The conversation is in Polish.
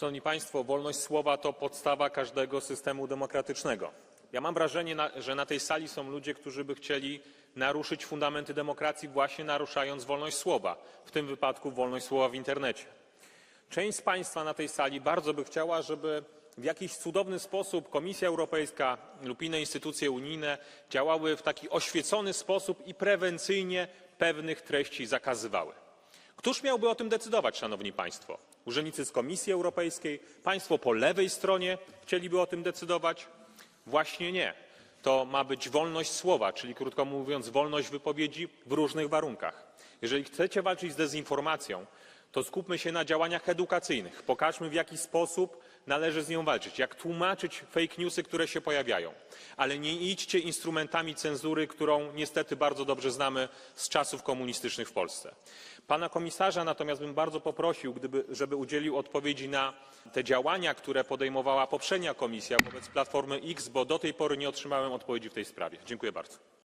Szanowni Państwo, wolność słowa to podstawa każdego systemu demokratycznego. Ja mam wrażenie, że na tej sali są ludzie, którzy by chcieli naruszyć fundamenty demokracji, właśnie naruszając wolność słowa, w tym wypadku wolność słowa w internecie. Część z Państwa na tej sali bardzo by chciała, żeby w jakiś cudowny sposób Komisja Europejska lub inne instytucje unijne działały w taki oświecony sposób i prewencyjnie pewnych treści zakazywały. Któż miałby o tym decydować, Szanowni Państwo? Urzędnicy z Komisji Europejskiej? Państwo po lewej stronie chcieliby o tym decydować? Właśnie nie. To ma być wolność słowa, czyli krótko mówiąc, wolność wypowiedzi w różnych warunkach. Jeżeli chcecie walczyć z dezinformacją, to skupmy się na działaniach edukacyjnych. Pokażmy, w jaki sposób należy z nią walczyć, jak tłumaczyć fake newsy, które się pojawiają. Ale nie idźcie instrumentami cenzury, którą niestety bardzo dobrze znamy z czasów komunistycznych w Polsce. Pana komisarza natomiast bym bardzo poprosił, gdyby, żeby udzielił odpowiedzi na te działania, które podejmowała poprzednia komisja wobec Platformy X, bo do tej pory nie otrzymałem odpowiedzi w tej sprawie. Dziękuję bardzo.